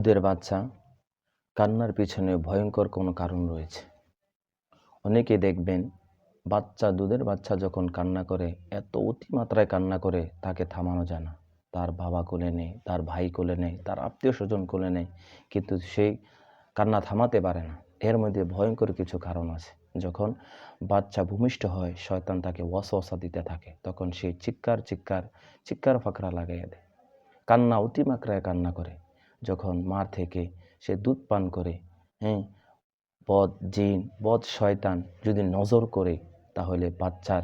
দুধের বাচ্চা কান্নার পিছনে ভয়ঙ্কর কোনো কারণ রয়েছে। অনেকে দেখবেন বাচ্চা, দুধের বাচ্চা যখন কান্না করে, এত অতিমাত্রায় কান্না করে তাকে থামানো যায় না। তার বাবা কোলে নেই, তার ভাই কোলে নেই, তার আত্মীয় স্বজন কোলে নেই, কিন্তু সেই কান্না থামাতে পারে না। এর মধ্যে ভয়ঙ্কর কিছু কারণ আছে। যখন বাচ্চা ভূমিষ্ঠ হয়, শয়তান তাকে ওয়াসওয়াসা দিতে থাকে, তখন সে চিৎকার চিৎকার চিৎকার ফাঁকরা লাগাইয়া দেয়। কান্না অতিমাত্রায় কান্না করে। যখন মার থেকে সে দুধ পান করে হ্যাঁ বদ জিন, বদ শয়তান যদি নজর করে, তাহলে বাচ্চার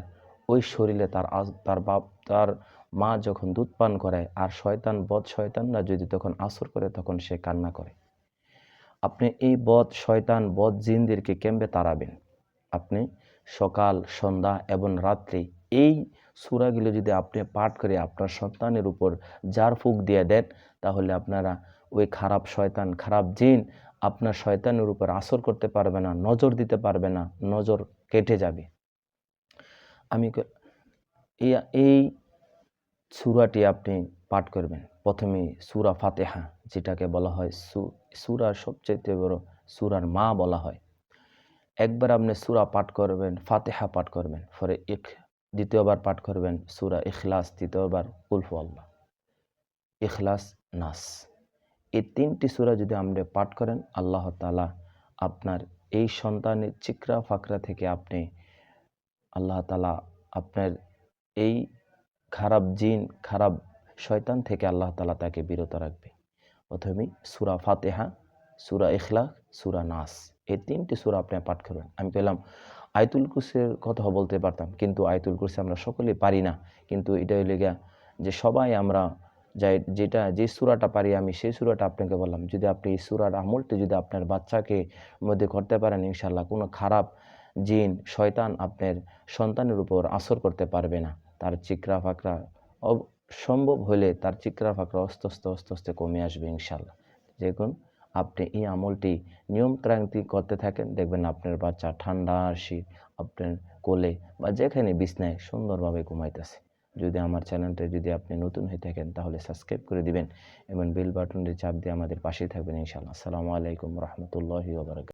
ওই শরীরে তার তার বাপ, তার মা যখন দুধ পান করায় আর শয়তান, বদ শয়তানরা যদি তখন আসর করে, তখন সে কান্না করে। আপনি এই বদ শয়তান, বদ জিনদেরকে কেমবে তাড়াবেন? আপনি সকাল, সন্ধ্যা এবং রাত্রি এই সূরাগুলো যদি আপনি পাঠ করে আপনার সন্তানের উপর জার ফুক দিয়ে দেন, তাহলে আপনারা ওই খারাপ শয়তান, খারাপ জিন আপনার শয়তানের উপর আসর করতে পারবে না, নজর দিতে পারবে না, নজর কেটে যাবে। আমি এই সূরাটি আপনি পাঠ করবেন। প্রথমে সুরা ফাতেহা, যেটাকে বলা হয় সু- সূরার সবচেয়ে বড় সূরার মা বলা হয়। একবার আপনি সূরা পাঠ করবেন, ফাতেহা পাঠ করবেন পরে ইখ, দ্বিতীয়বার পাঠ করবেন সুরা ইখলাস, তৃতীয়বার উলফু আল্লাহ ইখলাস, নাস। এই তিনটি সুরা যদি আপনি পাঠ করেন, আল্লাহ তালা আপনার এই সন্তানের চিকরা ফাকরা থেকে আপনি, আল্লাহ তালা আপনার এই খারাপ জিন, খারাপ শয়তান থেকে আল্লাহ তালা তাকে বিরত রাখবে। প্রথমে সুরা ফাতেহা, সুরা ইখলাস, সুরা নাস। এই তিনটি সূরা আপনি পাঠ করবেন। আমি পেলাম আয়তুল কুরসির কথা বলতে পারতাম, কিন্তু আয়তুল কুরসি আমরা সকলেই পারি না। কিন্তু এটা হইলে গিয়া যে সবাই আমরা যাই, যেটা, যে সূরাটা পারি আমি, সেই সূরাটা আপনাকে বললাম। যদি আপনি এই সূরার আমলটি যদি আপনার বাচ্চাকে মধ্যে করতে পারেন ইনশাল্লাহ কোনো খারাপ জিন, শয়তান আপনার সন্তানের উপর আসর করতে পারবে না। তার চিকরা ফাকরা সম্ভব হলে তার চিকরা ফাকরা আস্তে আস্তে আস্তে আস্তে কমে আসবে ইনশাল্লাহ দেখুন, আপনি এই আমলটি নিয়ম ক্রান্তি করতে থাকেন, দেখবেন আপনার বাচ্চা ঠান্ডা শীত আপনার কোলে বা যেখানে বিছনায় সুন্দরভাবে ঘুমাইতেছে। যদি আমার চ্যানেলটা যদি আপনি নতুন হয়ে থাকেন, তাহলে সাবস্ক্রাইব করে দিবেন এবং বেল বাটনটি চাপ দিয়ে আমাদের পাশেই থাকবেন ইনশাল্লাহ আসসালামু আলাইকুম রহমতুল্লাহি